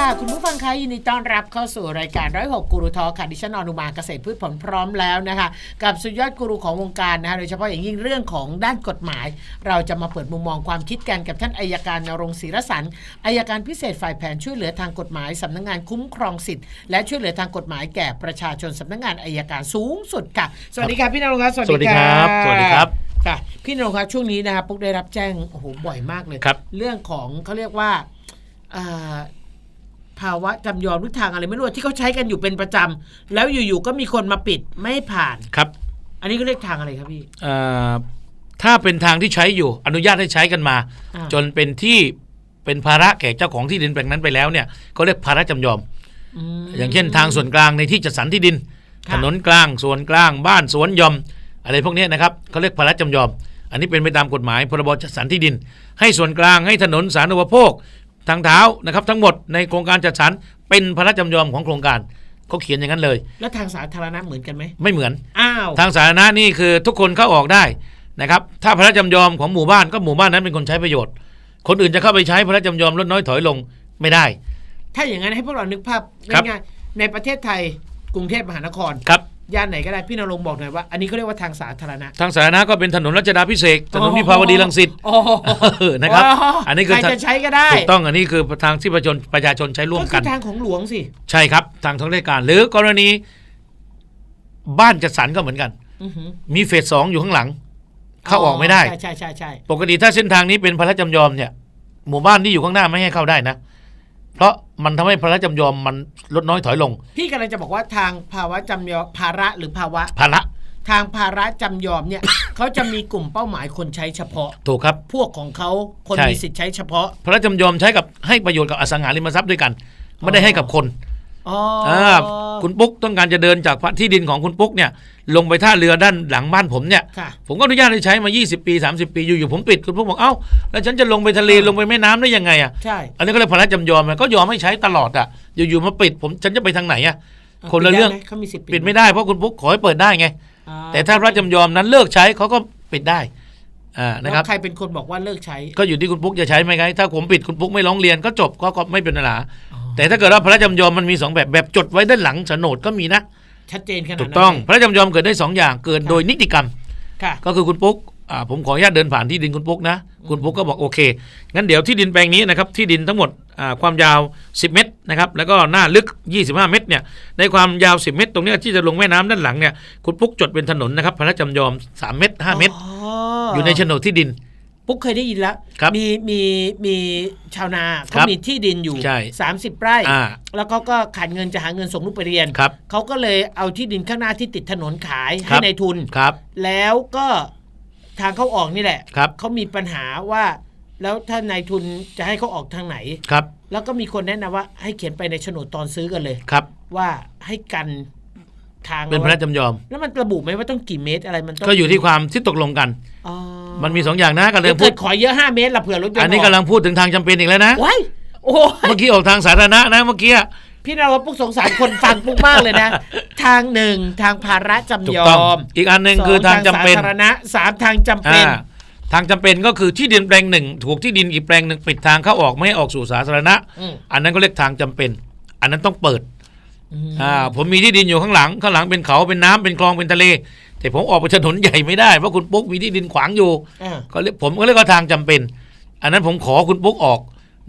ค่ะ คุณผู้ฟังคะยินดีต้อนรับเข้าสู่รายการร้อยหกกูรูทอค่ะดิฉันอนุมาเกษตรพืชผลพร้อมแล้วนะคะ กับสุดยอดกูรูของวงการนะคะโดยเฉพาะอย่างยิ่งเรื่องของด้านกฎหมาย เราจะมาเปิดมุมมองความคิดกันกับท่านอายการนรงค์ศรีรสันต์อายการพิเศษฝ่ายแผนช่วยเหลือทางกฎหมายสำนักงานคุ้มครองสิทธิ์และช่วยเหลือทางกฎหมายแก่ประชาชนสำนักงานอายการสูงสุดค่ะ สวัสดีค่ะพี่นรงค์ครับสวัสดีครับสวัสดีครับค่ะพี่นรงค์ครับช่วงนี้นะคะปุ๊กได้รับแจ้งโอ้โหบ่อยมากเลยครับเรื่องของเขาเรียกว่าอ่า ภาวะจำยอมหรือทางอะไรไม่รู้ที่เขาใช้กันอยู่เป็นประจำแล้วอยู่ๆก็มีคนมาปิดไม่ให้ผ่าน ครับอันนี้ก็เรียกทางอะไรครับพี่ เอ่อถ้าเป็นทางที่ใช้อยู่อนุญาตให้ใช้กันมา อ่า จนเป็นที่เป็นภาระแก่เจ้าของที่ดินแปลงนั้นไปแล้วเนี่ยเขาเรียกภาระจำยอม ม อย่างเช่นทางส่วนกลางในที่จัดสรรที่ดิน ค่ะ ถนนกลางส่วนกลางบ้านสวนยอม อะไรพวกเนี้ยนะครับเขาเรียกภาระจำยอม อันนี้เป็นไปตามกฎหมายพรบจัดสรรที่ดิน ให้ส่วนกลางให้ถนนสาธารณูปโภค ทางเท้านะครับทั้งหมดในโครงการจัดสรรเป็นภาระจำยอมของโครงการเขาเขียนอย่างนั้นเลย แล้วทางสาธารณะเหมือนกันไหมไม่เหมือน อ้าว ทางสาธารณะนี่คือทุกคนเข้าออกได้นะครับถ้าพระจำยอมของหมู่บ้านก็หมู่บ้านนั้นเป็นคนใช้ประโยชน์ คนอื่นจะเข้าไปใช้พระจำยอมลดน้อยถอยลงไม่ได้ ถ้าอย่างนั้นให้พวกเรานึกภาพครับ ง่ายๆในประเทศไทยกรุงเทพมหานคร ครับ ย่านไหนก็ได้พี่นรงค์บอกหน่อยว่า อันนี้เขาเรียกว่าทางสาธารณะ ทางสาธารณะก็เป็นถนนรัชดาพิเศษกถนนวิภาวดีรังสิตโอ้โหเออนะครับ อันนี้คือใครจะใช้ก็ได้ถูกต้องอันนี้คือทางที่ประชาชนประชาชนใช้ร่วมก็กัคืนอทางของหลวงสิ ใช่ครับ ทางท้องราชการ หรือกรณี บ้านจัดสรรก็เหมือนกันอือหือมีเฟสสองอยู่ข้างหลัง เข้าออกไม่ได้ใช่ใช่ใช่ใช่ปกติถ้าเส้นทางนี้เป็นพระจำยอมเนี่ยหมู่บ้านที่อยู่ข้างหน้าไม่ให้เข้าได้นะ เพราะมันทำให้พระจำยอมมันลดน้อยถอยลง พี่กำลังจะบอกว่าทางภาวะจำยอมภาระหรือภาวะภาระทางภาระจำยอมเนี่ยเขาจะมีกลุ่มเป้าหมายคนใช้เฉพาะ ถูกครับ พวกของเขาคนใช่มีสิทธิ์ใช้เฉพาะพระจำยอมใช้กับให้ประโยชน์กับอสังหาริมทรัพย์ด้วยกัน ไม่ได้ให้กับคน อ๋อออ่าคุณปุ๊กต้องการจะเดินจากที่ดินของคุณปุ๊กเนี่ย ลงไปท่าเรือด้านหลังบ้านผมเนี่ยค่ะผมก็อนุญาตให้ใช้มา 20 ปี 30 ปีอยู่ๆผมปิดคุณปุ๊กบอกเอ้าแล้วฉันจะลงไปทะเลลงไปแม่น้ำได้ยังไงอะใช่อันนี้ก็เลยพระจำยอมอะก็ยอมให้ใช้ตลอดอะอยู่ๆมาปิดผมฉันจะไปทางไหนอะคนละเรื่องปิดได้ไหมเขามีสิทธิ์ปิดไม่ได้เพราะคุณปุ๊กขอให้เปิดได้ไงอ่าแต่ถ้าพระจำยอมนั้นเลิกใช้เขาก็ปิดได้อ่าแล้นะครับวใครเป็นคนบอกว่าเลิกใช้ ก็อยู่ที่คุณปุ๊กจะใช้ไหมไงถ้าผมปิดคุณปุ๊กไม่ร้องเรียนก็จบก็ก็ไม่เป็นปัญหาอ๋อ แต่ถ้าเกิดว่าพระจำยอมมันมีสองแบบแบบจดไว้ด้านหลังโฉนดก็มีนะ ชัดเจนขนาดถูนั้กนต้องเลยพระจำยอมเกิดได้สองอย่างเกิดโดยนิติกรรม ค่ะ ก็คือคุณปุ๊กอ่าผมขออนุญาตเดินผ่านที่ดินคุณปุ๊กนะ คุณปุ๊กก็บอกโอเค งั้นเดี๋ยวที่ดินแปลงนี้นะครับที่ดินทั้งหมดอ่าความยาว 10 เมตรนะครับแล้วก็หน้าลึก 25 เมตรเนี่ยในความยาว 10 เมตร ตรงเนี้ยที่จะลงแม่น้ำด้านหลังเนี่ยคุณปุ๊กจดเป็นถนนนะครับพระจำยอม 3 เมตร 5 เมตรอ๋อออยู่ในโฉนดที่ดิน ปุ๊กเคยได้ยินแล้ว ครับมีมีมีชาวนาคเขารับมีที่ดินอยู่ ใช่30 ไร่ อ่า แล้วเขาก็ขาดเงินจะหาเงินส่งลูกไปเรียน ครับ เขาก็เลยเอาที่ดินข้างหน้าที่ติดถนนขายคให้รับในายทุน ครับ แล้วก็ทางเขาออกนี่แหละ ครับ เขามีปัญหาว่า แล้วถ้านายทุนจะให้เขาออกทางไหน ครับ แล้วก็มีคนแนะนำว่าให้เขียนไปในโฉนดตอนซื้อกันเลย ครับ ว่าให้กันทางเป็นพระจำยอม แล้วมันระบุไหมว่าต้องกี่เมตรอะไรมันต้องก็อยู่ที่ความที่ตกลงกัน อ๋อ มันมีสองอย่างนะกำลัเดี๋ยงวพูเกิดดขอเยอะ 5 เมตรละเผื่อรถยนต์อันนี้กกำลังพูดถึงทางจำเป็นอีกแล้วนะ ว้ายโอ้ย เมื่อกี้ออกทางสาธารณะนะเมื่อกี้ พี่นาวปุ๊กสงสารคนฟังปุ๊กมากเลยนะ ทางหนึ่งทางภาระถูจำกยต้องอมอีกอันหนึ่งคือสทางจำเป็นสาธารณะสามทางจำเป็น อ่าทางจำเป็นก็คือที่ดินแปลงหนึ่งถูกที่ดินอีกแปลงหนึ่งปิดทางเข้าออกไม่ให้ออกสู่สาธารณะ อืม อันนั้นก็เรียกทางจำเป็น อันนั้นต้องเปิด อืมอ่าผมมีที่ดินอยู่ข้างหลังข้างหลังเป็นเขาเป็นน้ำเป็นคลองเป็นทะเล แต่ผมออกไปถนนใหญ่ไม่ได้เพราะคุณปุ๊กมีที่ดินขวางอยู่อ่า ก็เรียกผมก็เรียกว่าทางจำเป็น อันนั้นผมขอคุณปุ๊กออก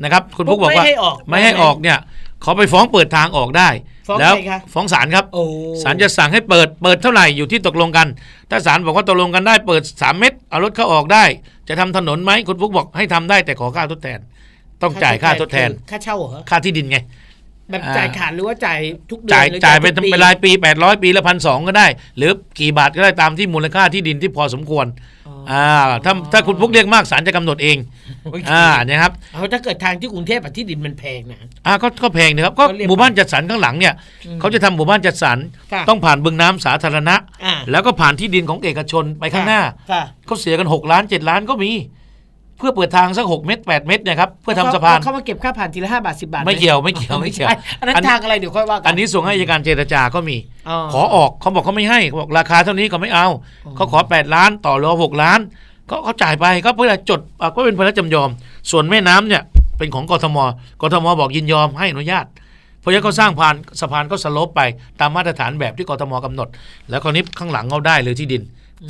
นะครับ คุณปุ๊กบอกว่าไม่ให้ออกไม่ให้ออกเนี่ยเขาไปฟ้องเปิดทางออกได้ ฟ้องแล้วใครคะ ฟ้องศาลครับโอ้ศาลจะสั่งให้เปิดเปิดเท่าไหร่อยู่ที่ตกลงกัน ถ้าศาลบอกว่าตกลงกันได้เปิด 3 เม็ดเอารถเข้าออกได้ จะทำถนนไหมคุณปุ๊กบอกให้ทำได้แต่ขอค่าทดแทน ต้องจ่ายค่าทดแทนค่าเช่าเหรอ ค่าที่ดินไง แบบอ่าจ่ายขาดหรือว่าจ่ายทุกเดือนจ่ายหรือจ่ายเป็นทุกเป็นรายปี800ปีละพันสองก็ได้ หรือกี่บาทก็ได้ตามที่มูลค่าที่ดินที่พอสมควรอ๋ออ่าถ้าถ้าคุณปุ๊กเรียกมากศาลจะกำหนดเองโอเคอ่าเนี่ยครับเอาถ้าเกิดทางที่กรุงเทพอะที่ดินมันแพงนะอ่าก็ก็แพงนะครับก็ก็เรียกหมู่บ้านจัดสรรข้างหลังเนี่ยอืมเขาจะทำหมู่บ้านจัดสรรค่ะต้องผ่านบึงน้ำสาธารณะอ่าแล้วก็ผ่านที่ดินของเอกชนไปข้างหน้าค่ะเขาเสียกัน 6 ล้าน 7 ล้านก็มีเพื่อเปิดทางสักหกเมตรแปดเมตรเนี่ยครับเพื่อทำสะพานเขามาเก็บค่าผ่านทีละห้าบาทสิบาทหไม่เกี่ยวไม่เกี่ยวไม่เกี่ยวใช่อันนั้นอันทางอะไรเดี๋ยวค่อยว่ากัอันนี้ส่งให้อัยการเจรจาก็มีอ๋อขอออกเขาบอกเขาไม่ให้เขาบอกราคาเท่านี้เขาไม่เอาเขาขอ8ล้านต่อรอ6ล้าน ก็เขาจ่ายไปก็เพื่อจดอะก็เป็นพระจำยอม ส่วนแม่น้ำเนี่ยเป็นของกทมกทมบอกยินยอมให้อนุญาตเพราะฉะนั้นเขาสร้างผ่านสะพานก็สโลปไปตามมาตรฐานแบบที่กทมกำหนด แล้วคราวนี้ข้างหลังเขาได้เลยที่ดิน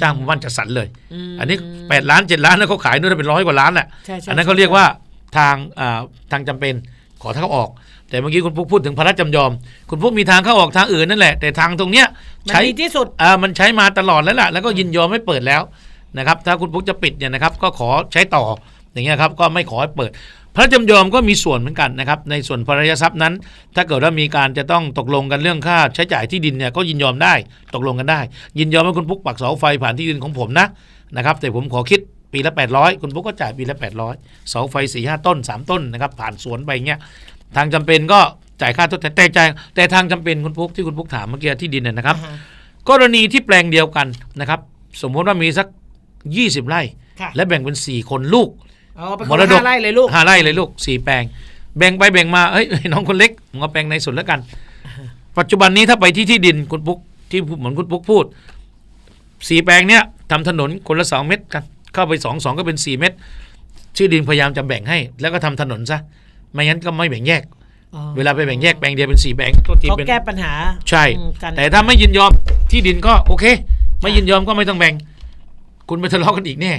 จ้างหมู่บ้านจัดสรรเลยมอันนี้ 8 ล้าน 7 ล้านแล้วเขาขายนู่นเป็นร้อยกว่าล้านแหละใช่ใช่อันนั้นเขาเรียกว่าทางอ่าทางจำเป็นขอทางเข้าออก แต่เมื่อกี้คุณปุ๊กพูดถึงพระราชจำยอม คุณปุ๊กมีทางเข้าออกทางอื่นนั่นแหละ แต่ทางตรงเนี้ยมันใช้ดีที่สุดอ่ามันใช้มาตลอดแล้วล่ะแล้วก็ยินยอมให้เปิดแล้วนะครับ ถ้าคุณปุ๊กจะปิดเนี่ยนะครับ ก็ขอใช้ต่ออย่างเงี้ยครับก็ไม่ขอให้เปิด พระราชจำยอมก็มีส่วนเหมือนกันนะครับ ในส่วนภรรยาทรัพย์นั้น ถ้าเกิดว่ามีการจะต้องตกลงกันเรื่องค่าใช้จ่ายที่ดินเนี่ยก็ยินยอมได้ตกลงกันได้ ยินยอมให้คุณปุ๊กปักเสาไฟผ่านที่ดินของผมนะนะครับ แต่ผมขอคิดปีละ 800 คุณปุ๊กก็จ่ายปีละ 800 เสาไฟ4ี่ห้าต้น 3 ต้นนะครับผ่านสวนไปเงี้ยทางจำเป็นก็จ่ายค่าทดแทนแต่จ่ายแต่ทางจำเป็นคุณปุ๊กที่คุณปุ๊กถามเมื่อกี้ที่ดินเนี่ยนะครับอ่าฮะกรณีที่แปลงเดียวกันนะครับ สมมติว่ามีสัก 20 ไร่ค่ะและแบ่งเป็น 4 คนลูก อ๋อเป็นมคนรละดกห้าไร่เลยลูกห้าไร่เลยลูกสี่แปลง แบ่งไปแบ่งมาเอ้ยน้องคนเล็กผมเอาแปลงในสุดแล้วกัน ปัจจุบันนี้ถ้าไปที่ที่ดินคุณปุ๊กที่เหมือนคุณปุ๊กพูดสี่แปลงเนี้ยทำถนนคนละสองเมตรกันเข้าไปสองสองก็เป็นสี่เมตร ชื่อดินพยายามจะแบ่งให้ แล้วก็ทำถนนซะไม่งั้นก็ไม่แบ่งแยกอ๋อเวลาไปแบ่งแยกแปลงเดียวเป็นสี่แปลงตัวทีเขาเป็นแก้ปัญหาใช่อืมกันแต่ถ้าไม่ยินยอมที่ดินก็โอเค ไม่ยินยอมก็ไม่ต้องแบ่ง คุณไปทะเลาะกันอีกแน่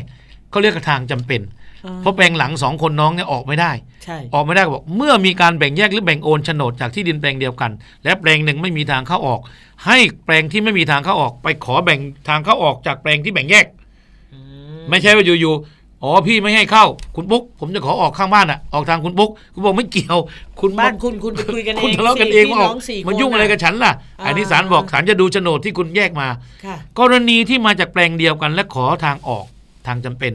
เขาเรียกทางจำเป็นอ๋อ เพราะแปลงหลังสองคนน้องเนี่ยออกไม่ได้ ใช่ ออกไม่ได้ก็บอกเมื่อมีการแบ่งแยกหรือแบ่งโอนโฉนดจากที่ดินแปลงเดียวกัน และแปลงหนึ่งไม่มีทางเข้าออก ให้แปลงที่ไม่มีทางเข้าออก ไปขอแบ่งทางเข้าออกจากแปลงที่แบ่งแยกอืไม่ใช่ว่าอยู่ๆอ๋อพี่ไม่ให้เข้าคุณปุ๊ก ผมจะขอออกข้างบ้านอะออกทางคุณปุ๊กคุณบอกไม่เกี่ยว คุณบ้านคุณคุณไปคุยกันเองคุณทะเลาะกันเองสี่ว่าออกพี่น้สี่มายุ่งคอะไรกับฉันล่ะอ่าอันนี้ศาลบอกศาลจะดูโฉนดที่คุณแยกมาค่ะกรณีที่มาจากแปลงเดียวกัน และขอทางออกทางจำเป็น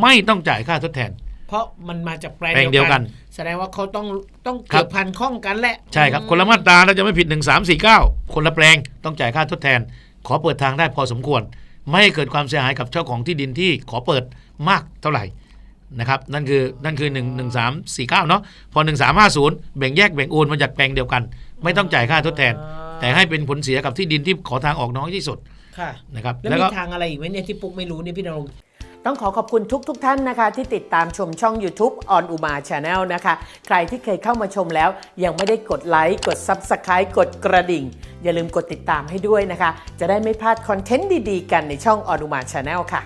ไม่ต้องจ่ายค่าทดแทน เพราะมันมาจากแปลงแปลงเดียวกัน แสดงว่าเขาต้องต้องครัเกืบอบพันข้องกันแหละ ใช่ครับ คนละมาตราเราจะไม่ผิด 1 3 4 9 คนละแปลงต้องจ่ายค่าทดแทน ขอเปิดทางได้พอสมควร ไม่ให้เกิดความเสียหายกับเจ้าของที่ดินที่ขอเปิดมากเท่าไหร่นะครับนั่นคือนั่นคือ1 1 3 4 9เนาะพอ 1 3 5 0 แบ่งแยกแบ่งโอนมาจากแปลงเดียวกัน ไม่ต้องจ่ายค่าทดแทน แต่ให้เป็นผลเสียกับที่ดินที่ขอทางออกน้อยที่สุดค่ะนะครับแล้วแล้วมีก็ทางอะไรอีกไหมเนี่ยที่ปุ๊กไม่รู้เนี่ยพี่นรงค์ ต้องขอขอบคุณทุกทท่านนะคะ ที่ติดตามชมช่อง YouTube on Uma Channel นะคะ ใครที่เคยเข้ามาชมแล้ว ยังไม่ได้กดไลค์กด Subscribe กดกระดิ่ง อย่าลืมกดติดตามให้ด้วยนะคะ จะได้ไม่พลาดคอนเทนต์ดีๆ กันในช่อง on Uma Channel ค่ะ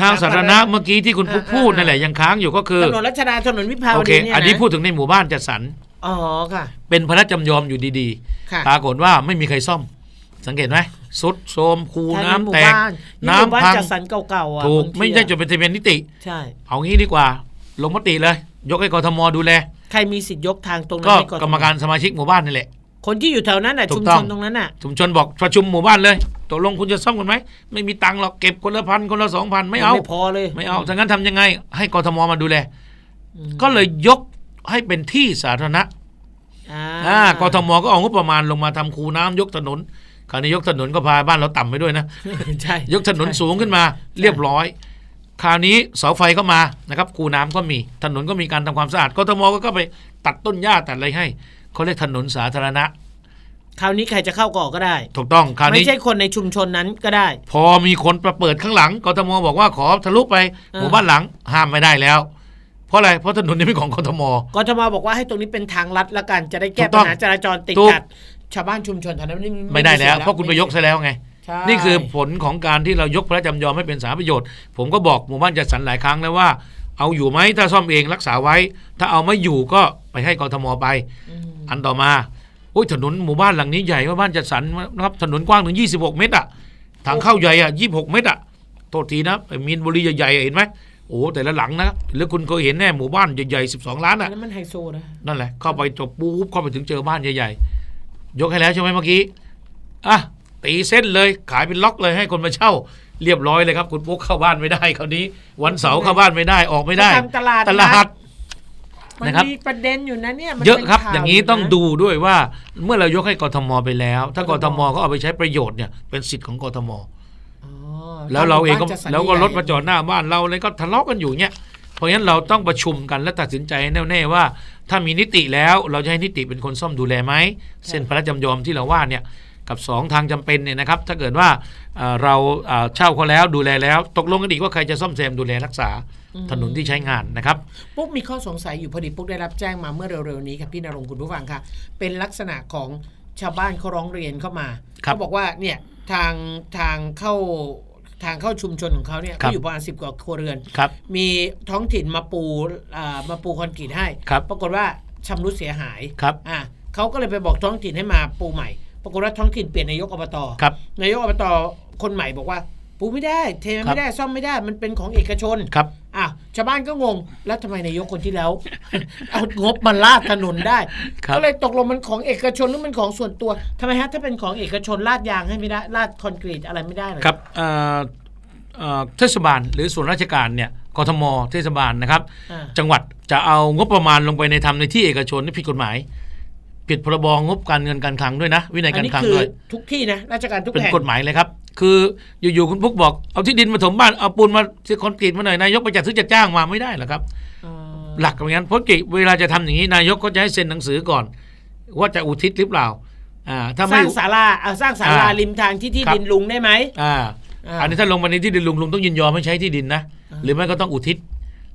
ทางสาธารณะเมื่อกี้ที่คุณปุ๊กพูดนั่นแหละยังค้างอยู่ก็คือถนนรัชดาถนนวิภาวโอเคดีเนี่ยนะอันนี้พูดถึงในหมู่บ้านจัดสรร อ๋อค่ะ เป็นพระราชจำยอมอยู่ดีค่ะ ๆ ปรากฏว่าไม่มีใครซ่อม สังเกตไหม สุดโทรมคูใช่น้ำหมู่แตกบ้านนี่หมู่บ้านน้ำพังจัดสรรเก่าๆอะถูกบางทีไม่ใช่อะจดเป็นทะเบียนนิติ ใช่ เอางี้ดีกว่า ลงมติเลย ยกให้กทมดูแล ใครมีสิทธิ์ยกทางตรงนั้ก็นให้กรรมการสมาชิกหมู่บ้านนี่แหละ คนที่อยู่แถวนั้นน่ะถูชุกมต้ชองนตรงนั้นน่ะชุมชนบอกประชุมหมู่บ้านเลยตกลงคุณจะซ่อมกันไหมไม่มีตังค์หรอกเก็บคนละพันคนละสองพันไม่เอาไม่พอเลยไม่เอาถ้างั้นทำยังไง ให้กทมมาดูแลอืมก็เลยยกให้เป็นที่สาธารณะอ่าอ่ากทมก็เอางบประมาณลงมาทำคูน้ำยกถนน คราวนี้ยกถนนก็พาบ้านเราต่ำไปด้วยนะใช่ยกถนนสูงขึ้นมา เรียบร้อย คราวนี้เสาไฟก็มานะครับคูน้ำก็มีถนนก็มีการทำความสะอาดกทมก็ก็ไปตัดต้นหญ้าตัดอะไรให้เขาเรียกถนนสาธารณะ คราวนี้ใครจะเข้าก่อก็ได้ ถูกต้องคราวไม่นี้ใช่คนในชุมชนนั้นก็ได้ พอมีคนประเปิดข้างหลังกทมบอกว่าขอทะลุไปอ่าหมู่บ้านหลังห้ามไม่ได้แล้วเพราะอะไร เพราะถนนนี้เป็นของกทม กทมบอกว่าให้ตรงนี้เป็นทางลัดละกัน จะได้แก้ถูกต้ปัองญหาจราจรติดถูกขัด ชาวบ้านชุมชนแถวนั้นไม่ไม่ได้แล้วสียเพราะคุณไปยกซะแล้วไงใช่นี่คือผลของการที่เรายกพระจำยอมให้เป็นสาธารณประโยชน์ ผมก็บอกหมู่บ้านจัดสรรหลายครั้งแล้วว่า เอาอยู่ไหมถ้าซ่อมเองรักษาไว้ ถ้าเอาไม่อยู่ก็ไปให้กทมไปอืมอันต่อมาโอ้ยถนนหมู่บ้านหลังนี้ใหญ่ว่าบ้านจัดสรรนะครับถนนกว้างถึง 26 เมตรอะทางเข้าใหญ่อะ26 เมตรอะโทษทีนะไอ้มีนบุรีใหญ่ๆเห็นไหมโอ้แต่ละหลังนะหรือคุณเคยเห็นแน่หมู่บ้านใหญ่ๆ12 ล้านอัอะนนั้นมันไฮโซนะนั่นแหละเข้าไปจบปุ๊บเข้าไปถึงเจอบ้านใหญ่ๆ ยกให้แล้วใช่ไหมเมื่อกี้อะตีเส้นเลยขายเป็นล็อกเลยให้คนมาเช่า เรียบร้อยเลยครับ คุณปุ๊กเข้าบ้านไม่ได้คราวนี้ วันเสาร์เข้าบ้านไม่ได้ออกไม่ได้เขาทำตลาดตลาด มันนะครับ มีประเด็นอยู่นะเนี่ยมันเยอะป็นครับข่วอย่างนี้ต้องนะดูด้วยว่าเมื่อเรายกให้กทมไปแล้ว ถ้ากกททมมก็เอาไปใช้ประโยชน์เนี่ยเป็นสิทธิ์ของกทม อ๋อแล้วเราเองก็บ้นจัดสรรแล้วก็ใหญ่รถมาจอดหน้าบ้านเราเลยก็ทะเลาะกันอยู่เนี่ยเพราะฉะนั้นเราต้องประชุมกันและตัดสินใจให้แน่วแน่ว่า ถ้ามีนิติแล้วเราจะให้นิติเป็นคนซ่อมดูแลไหมเส้นพระราชจำยอมที่เราว่าเนี่ยกับสองทางจำเป็นเนี่ยนะครับถ้าเกิดว่าเอ่อเราเอ่อเช่าเขาแล้วดูแลแล้ว ตกลงกันอีกว่าใครจะซ่อมแซมดูแลรักษาถนนที่ใช้งานนะครับปุ๊กมีข้อสงสัยอยู่พอดีปุ๊กได้รับแจ้งมาเมื่อเร็วๆนี้ครับพี่นรงค์คุณผู้ฟังค่ะเป็นลักษณะของชาวบ้านเขาร้องเรียนเข้ามาครับเขาบอกว่าเนี่ยทางทางเข้า ทางเข้าชุมชนของเขาเนี่ยครับเขาอยู่ประมาณสิบกว่าครัวเรือนครับมีท้องถิ่นมาปูอ่ามาปูคอนกรีตให้ครับปรากฏว่าชำรุดเสียหายครับอ่าเขาก็เลยไปบอกท้องถิ่นให้มาปูใหม่ ปรากฏว่าท้องถิ่นเปลี่ยนนายกอบตครับนายกอบตคนใหม่บอกว่าปูไม่ได้ เทครับไม่ได้ซ่อมไม่ได้มันเป็นของเอกชนครับอะ ชาวบ้านก็งง แล้วทำไมนายกคนที่แล้ว เอางบมาลาดถนนได้ ครับ ก็เลยตกลงมันของเอกชนหรือมันของส่วนตัวทำไมฮะถ้าเป็นของเอกชนลาดยางให้ไม่ได้ลาดคอนกรีตอะไรไม่ได้เลยครับเอ่อเอ่อเทศบาลหรือส่วนราชการเนี่ยกทมเทศบาลนะครับ อ่าจังหวัดจะเอางบประมาณลงไปในทำในที่เอกชนนี่ผิดกฎหมาย ผิดพรบงบการเงินการคลังด้วยนะ วินัยอันการนี้คลังคือด้วยทุกที่นะราชการทุกเป็นแห่งกฎหมายเลยครับ คืออยู่ๆคุณพุกบอกเอาที่ดินมาถมบ้านเอาปูนมาซื้อคอนกรีตมาหน่อยนายกไปจัดซื้อจัดจ้างมาไม่ได้หรอกครับอ่าหลักอย่างนั้นเพราะกิเวลาจะทำอย่างนี้นายกก็จะให้เซ็นหนังสือก่อน ว่าจะอุทิศหรือเปล่าอ่าถ้าสไม่ร้างศาลาเอาสร้างศาลาอ่าริมทางที่ที่ครับดินลุงได้ไหมอ่าอ่าอันนี้ถ้าลงมาในที่ดินลุงลุงต้องยินยอมให้ใช้ที่ดินนะอ่าหรือไม่ก็ต้องอุทิศ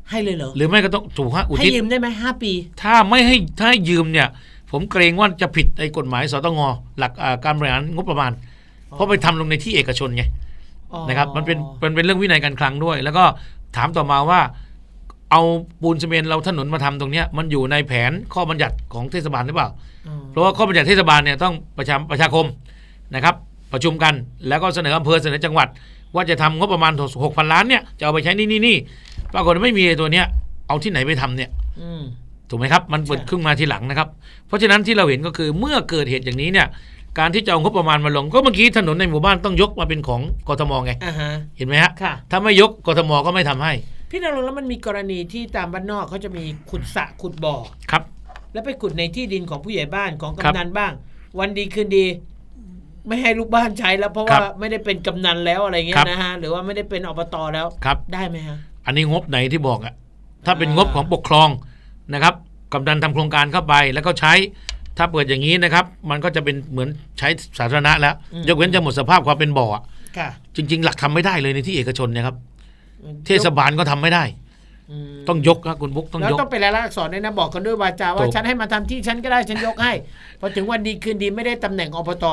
ให้เลยเหรอหรือไม่ก็ต้องถูกฮะอุให้ทิศยืมได้ไหมห้าปี ถ้าไม่ให้ถ้าให้ยืมเนี่ย ผมเกรงว่าจะผิดไอ้กฎหมายสตงหลักอ่าการบริหารงบประมาณ เพราะไปทำลงในที่เอกชนไงอ๋อนะครับ มันเป็นมันเป็นเรื่องวินัยการคลังด้วย แล้วก็ถามต่อมาว่า เอาปูนซีเมนต์เราถนนมาทำตรงเนี้ยมันอยู่ในแผนข้อบัญญัติของเทศบาลหรือเปล่าอ๋อเพราะว่าข้อบัญญัติเทศบาลเนี่ยต้องประชาประชาคมนะครับ ประชุมกันแล้วก็เสนออำเภอเสนอจังหวัด ว่าจะทำงบประมาณหกพันล้านเนี่ยจะเอาไปใช้นี่นี่นี่ปรากฏว่าไม่มีไอ้ตัวเนี้ยเอาที่ไหนไปทำเนี่ยอืมถูกไหมครับ มันเปิดใช่ขึ้นมาทีหลังนะครับ เพราะฉะนั้นที่เราเห็นก็คือเมื่อเกิดเหตุอย่างนี้เนี่ย การที่จะเอางบประมาณมาลง ก็เมื่อกี้ถนนในหมู่บ้านต้องยกมาเป็นของกทมไง อ่าฮะ เห็นไหมฮะ ค่ะ ถ้าไม่ยกกทมก็ไม่ทำให้ พี่นรงค์แล้วมันมีกรณีที่ตามบ้านนอกเขาจะมีขุดสระขุดบ่อ ครับ แล้วไปขุดในที่ดินของผู้ใหญ่บ้านของครับกำนันบ้าง วันดีคืนดี ไม่ให้ลูกบ้านใช้แล้ว เพราะครัว่าบไม่ได้เป็นกำนันแล้วอะไรเงี้ครัยบ นะฮะหรือว่าไม่ได้เป็นอบตแล้ว ครับ ได้ไหมฮะ อันนี้งบไหนที่บอกอะถ้าเป็นอ่างงบของปกครองนะครับกำนันทำโครงการเข้าไปแล้วก็ใช้ ถ้าเปิดอย่างนี้นะครับ มันก็จะเป็นเหมือนใช้สาธารณะแล้ว ยกเว้นจะหมดสภาพความเป็นบ่ออะค่ะ จริง ๆ หลักทำไม่ได้เลยในที่เอกชนเนี่ยครับ เทศบาลก็ทำไม่ได้มต้องยกครับคุณบุ๊กต้องแล้วยกต้องเป็นรายลักษณ์อักษรด้วยนะบอกกันด้วยวาจาว่าถูกฉันให้มาทำที่ฉันก็ได้ฉันยกให้พอถึงวันดีคืนดีไม่ได้ตำแหน่งอบต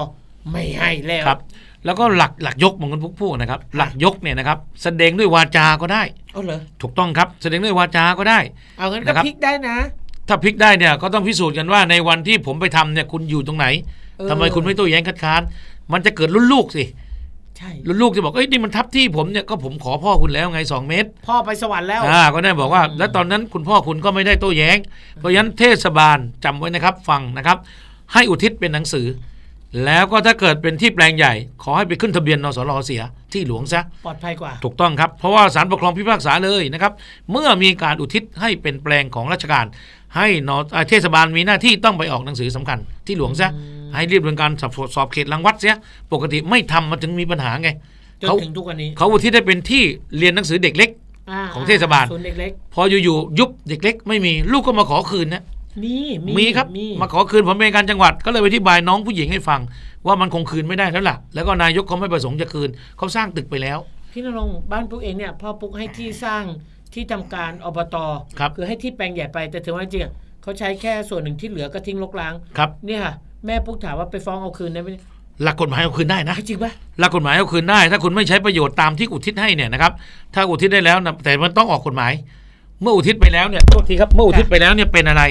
ไม่ให้แล้วครับ แล้วก็หลักหลักยกของคุณบุ๊กพูดนะครับ หลักยกเนี่ยนะครับ แสดงด้วยวาจาก็ได้เอาเหรอถูกต้องครับ แสดงด้วยวาจาก็ได้ เอางั้นก็นะครับพลิกได้นะ ถ้าพลิกได้เนี่ยก็ต้องพิสูจน์กันว่าในวันที่ผมไปทำเนี่ยคุณอยู่ตรงไหนเออทำไมคุณไม่โต้แย้งคัดค้าน มันจะเกิดรุ่นลูกสิใช่รุ่นลูกจะบอกเอ้ยนี่มันทับที่ผมเนี่ยก็ผมขอพ่อคุณแล้วไงสองเมตรพ่อไปสวรรค์แล้วอ่าก็ได้บอกว่าอืมแล้วตอนนั้นคุณพ่อคุณก็ไม่ได้โต้แย้ง เพราะฉะนั้นเทศบาลจำไว้นะครับ ฟังนะครับ ให้อุทิศเป็นหนังสือ แล้วก็ถ้าเกิดเป็นที่แปลงใหญ่ ขอให้ไปขึ้นทะเบียนนสรเสียที่หลวงซะ ปลอดภัยกว่า ถูกต้องครับ เพราะว่าศาลปกครองพิพากษาเลยนะครับ เมื่อมีการอุทิศให้เป็นแปลงของราชการ ให้นอ่าเทศบาลมีหน้าที่ต้องไปออกหนังสือสำคัญ ที่หลวงซะอืมให้รีบดำเนินการสอบสอบเขตรังวัดเสียปกติไม่ทำมันถึงมีปัญหาไงจนเขาถึงทุกวันนี้เขาอุทิศให้เป็นที่เรียนหนังสือเด็กเล็กาของเทศบาลศูนย์เด็กเล็กพออยู่ๆยุบเด็กเล็ก ไม่มีลูกก็มาขอคืนนะมีมีครับมีมาขอคืนผมเป็นการจังหวัดก็เลยไปที่บายน้องผู้หญิงให้ฟัง ว่ามันคงคืนไม่ได้แล้วล่ะ แล้วก็นายกเขาไม่ประสงค์จะคืนเขาสร้างตึกไปแล้ว พี่นรงค์บ้านปุ๊กเองเนี่ยพ่อปุ๊กให้ที่สร้าง ที่ทำการอบตครับคือให้ที่แปลงใหญ่ไปแต่ถึงวันจริงอะเขาใช้แค่ส่วนหนึ่งที่เหลือก็ทิ้งรกร้างครับเนี่ยค่ะแม่ปุ๊กถามว่าไปฟ้องเอาคืนได้ไหมหลักกฎหมายเอาคืนได้นะจริงปะหลักกฎหมายเอาคืนได้ ถ้าคุณไม่ใช้ประโยชน์ตามที่อุทิศให้เนี่ยนะครับถ้าอุทิศได้แล้วนะแต่มันต้องออกกฎหมาย เมื่ออุทิศไปแล้วเนี่ยโทษทีครับเมื่ออุทิศไปแล้วเนี่ยเป็นอะไร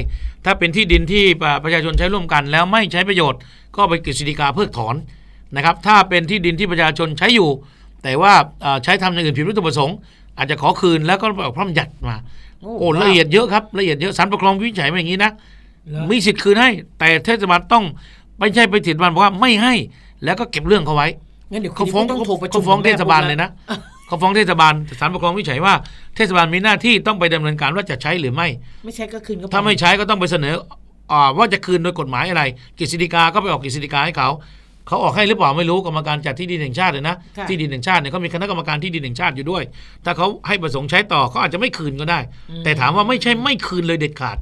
ถ้าเป็นที่ดินที่ประชาชนใช้ร่วมกัน แล้วไม่ใช้ประโยชน์ ก็ไปกฤษฎีกาเพิกถอนนะครับ ถ้าเป็นที่ดินที่ประชาชนใช้อยู่ แต่ว่าเอ่อใช้ทำในอื่นผิดวัตถุประสงค์ อาจจะขอคืนแล้วก็ออกพร่ำหยัดมา โอ้ละเอียดเยอะครับละเอียดเยอะสารปกครองวินิจฉัยมาอย่างนี้นะเหรอมีสิทธิ์คืนให้ แต่เทศบาลต้องไม่ใช่ไปติดบันบอกว่าไม่ให้แล้วก็เก็บเรื่องเขาไว้งั้นเดี๋ยวเขาฟ้องคืนนี้ปุ๊กต้องโทรประชุเขามฟ้องกับเทแม่ศบาลปุ๊กเลยนะเขาฟ้องเทศบาลศาลปกครองวินิจฉัยว่าเทศบาลมีหน้าที่ต้องไปดำเนินการว่าจะใช้หรือไม่ ไม่ใช่ก็คืนก็ถ้าไม่ใช้ก็ต้องไปเสนออ่าว่าจะคืนโดยกฎหมายอะไรกฤษฎีกาก็ไปออกกฤษฎีกาให้เขา เขาออกให้หรือเปล่าไม่รู้กรรมการจัดที่ดินแห่งชาติเลยนะค่ะ ที่ดินแห่งชาติเนี่ยเขามีคณะกรรมการที่ดินแห่งชาติอยู่ด้วย ถ้าเขาให้ประสงค์ใช้ต่อเขาอาจจะไม่คืนก็ได้ แต่ถามว่าไม่ใช่ไม่คืนเลยเด็ดขาด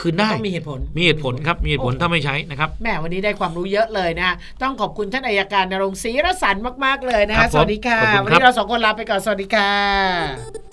คืนได้ต้องมีเหตุผล มีเหตุผลครับมีเหตุผลถ้าไม่ใช้นะครับ แหมวันนี้ได้ความรู้เยอะเลยนะ ต้องขอบคุณท่านอายการนรงค์ศรีรสันมาก ๆ เลยนะครัคะบผมสวัสดีค่ะ ขอบคุณครับ วันนี้เราสองคนลาไปก่อน สวัสดีค่ะ